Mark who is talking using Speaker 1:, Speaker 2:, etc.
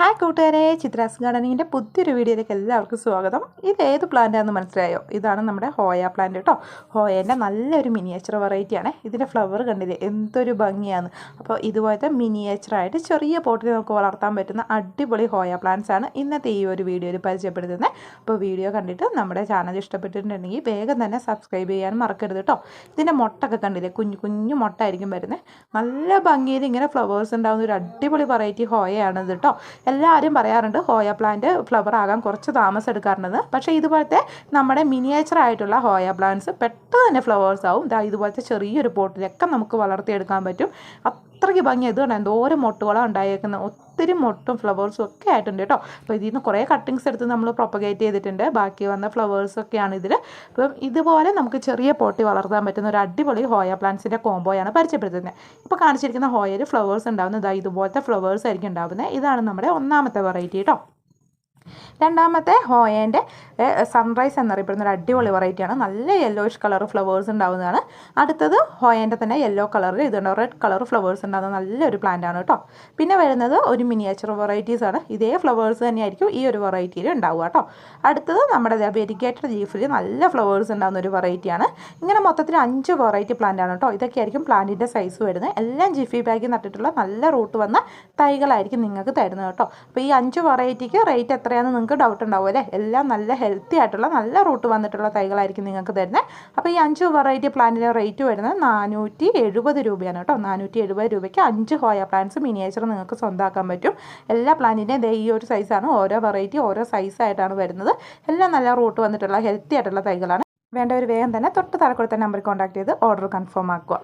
Speaker 1: Hi കൂട്ടുകാരെ ചിത്രാസ് ഗാർഡനിങ്ങിന്റെ പുതിയൊരു വീഡിയോയിലേക്ക് എല്ലാവർക്കും സ്വാഗതം. ഇത് ഏത് പ്ലാന്റാണെന്ന് മനസ്സിലായോ? ഇതാണ് നമ്മുടെ ഹോയ പ്ലാന്റ് കേട്ടോ. ഹോയേന്റെ നല്ലൊരു മിനിയേച്ചർ വെറൈറ്റിയാണ്. ഇതിന്റെ ഫ്ലവർ കണ്ടില്ലേ? എന്തൊരു ഭംഗിയാണ്. അപ്പോൾ ഇതുപോലത്തെ മിനിയേച്ചറായിട്ട് ചെറിയ പോട്ടിൽ നമുക്ക് വളർത്താൻ പറ്റുന്ന അടിപൊളി ഹോയ പ്ലാന്റ്സ് ആണ് ഇന്നത്തെ ഈ ഒരു വീഡിയോയിൽ പരിചയപ്പെടുത്തുന്നത്. അപ്പോൾ വീഡിയോ കണ്ടിട്ട് നമ്മുടെ ചാനൽ ഇഷ്ടപ്പെട്ടിട്ടുണ്ടെങ്കിൽ വേഗം തന്നെ സബ്സ്ക്രൈബ് ചെയ്യാൻ മറക്കരുത് കേട്ടോ. ഇതിന്റെ മുട്ടൊക്കെ കണ്ടില്ലേ? കുഞ്ഞു കുഞ്ഞു മുട്ട ആയിരിക്കും വരുന്നത്. നല്ല ഭംഗിയിൽ ഇങ്ങനെ ഫ്ലവേഴ്സ് ഉണ്ടാകുന്ന ഒരു അടിപൊളി വെറൈറ്റി ഹോയയാണിത് കേട്ടോ. എല്ലാവരും പറയാറുണ്ട് ഹോയ പ്ലാന്റ് ഫ്ലവർ ആകാൻ കുറച്ച് താമസം എടുക്കാറുണ്ടെന്ന്. പക്ഷേ ഇതുപോലത്തെ നമ്മുടെ മിനിയേച്ചർ ആയിട്ടുള്ള ഹോയ പ്ലാന്റ്സ് പെട്ടെന്ന് തന്നെ ഫ്ലവേഴ്സ് ആവും. ഇതാ ഇതുപോലത്തെ ചെറിയൊരു പോട്ടിലൊക്കെ നമുക്ക് വളർത്തിയെടുക്കാൻ പറ്റും. അത്രയ്ക്ക് ഭംഗി. ഇതുകൊണ്ട് എന്തോരം മൊട്ടുകളാണ് ഉണ്ടായേക്കുന്നത് ഒത്തിരി മൊട്ടും ഫ്ലവേഴ്സും ഒക്കെ ആയിട്ടുണ്ട് കേട്ടോ. അപ്പോൾ ഇതിൽ നിന്ന് കുറേ കട്ടിങ്സ് എടുത്ത് നമ്മൾ പ്രൊപ്പഗേറ്റ് ചെയ്തിട്ടുണ്ട്. ബാക്കി വന്ന ഫ്ലവേഴ്സൊക്കെയാണ് ഇതിൽ അപ്പം ഇതുപോലെ നമുക്ക് ചെറിയ പോട്ടി വളർത്താൻ പറ്റുന്ന ഒരു അടിപൊളി ഹോയ പ്ലാന്റ്സിന്റെ കോംബോയാണ് പരിചയപ്പെടുത്തുന്നത് ഇപ്പോൾ കാണിച്ചിരിക്കുന്ന ഹോയയിൽ ഫ്ലവേഴ്സ് ഉണ്ടാകുന്നത് ഇതാ ഇതുപോലത്തെ ഫ്ലവേഴ്സ് ആയിരിക്കും ഉണ്ടാകുന്നത് ഇതാണ് നമ്മുടെ ഒന്നാമത്തെ വെറൈറ്റി കേട്ടോ രണ്ടാമത്തെ ഹോയേന്റെ സൺറൈസ് എന്നറിയപ്പെടുന്ന ഒരു അടിപൊളി വെറൈറ്റിയാണ് നല്ല യെല്ലോയിഷ് കളർ ഫ്ലവേഴ്സ് ഉണ്ടാവുന്നതാണ്. അടുത്തത് ഹോയേന്റെ തന്നെ യെല്ലോ കളറിൽ ഇതുണ്ട്. റെഡ് കളർ ഫ്ലവേഴ്സ് ഉണ്ടാകുന്ന നല്ലൊരു പ്ലാന്റ് ആണ് കേട്ടോ പിന്നെ വരുന്നത് ഒരു മിനിയേച്ചർ വെറൈറ്റീസ് ആണ്. ഇതേ ഫ്ലവേഴ്സ് തന്നെയായിരിക്കും ഈ ഒരു വെറൈറ്റിയിൽ ഉണ്ടാവുക കേട്ടോ അടുത്തത് നമ്മുടെ വെരിഗേറ്റഡ് ലീഫിൽ നല്ല ഫ്ലവേഴ്സ് ഉണ്ടാകുന്ന ഒരു വെറൈറ്റിയാണ് ഇങ്ങനെ മൊത്തത്തിൽ അഞ്ച് വെറൈറ്റി പ്ലാന്റ് ആണ് കേട്ടോ ഇതൊക്കെ ആയിരിക്കും പ്ലാന്റിന്റെ സൈസ് വരുന്നത്. എല്ലാം ജിഫി ബാഗിൽ നട്ടിട്ടുള്ള നല്ല റൂട്ട് വന്ന തൈകളായിരിക്കും നിങ്ങൾക്ക് തരുന്നത് കേട്ടോ അപ്പോൾ ഈ അഞ്ച് വെറൈറ്റിക്ക് റേറ്റ് എത്രയാണെന്ന് നിങ്ങൾക്ക് ഡൗട്ട് ഉണ്ടാവും അല്ലേ? എല്ലാം നല്ല ഹെൽത്തി ആയിട്ടുള്ള നല്ല റൂട്ട് വന്നിട്ടുള്ള തൈകളായിരിക്കും നിങ്ങൾക്ക് തരുന്നത്. അപ്പോൾ ഈ അഞ്ച് വെറൈറ്റി പ്ലാന്റിന്റെ റേറ്റ് വരുന്നത് നാനൂറ്റി എഴുപത് രൂപയാണ് കേട്ടോ. നാനൂറ്റി എഴുപത് രൂപയ്ക്ക് അഞ്ച് ഹോയ പ്ലാന്റ്സ് മിനിയേച്ചർ നിങ്ങൾക്ക് സ്വന്തമാക്കാൻ പറ്റും. എല്ലാ പ്ലാന്റിന്റെയും ദേ ഈ ഒരു സൈസാണ് ഓരോ വെറൈറ്റി ഓരോ സൈസായിട്ടാണ് വരുന്നത്. എല്ലാം നല്ല റൂട്ട് വന്നിട്ടുള്ള ഹെൽത്തി ആയിട്ടുള്ള തൈകളാണ്. വേണ്ടവർ വേഗം തന്നെ തൊട്ട് താഴെ കൊടുത്ത നമ്പറിൽ കോൺടാക്ട് ചെയ്ത് ഓർഡർ കൺഫേം ആക്കുക.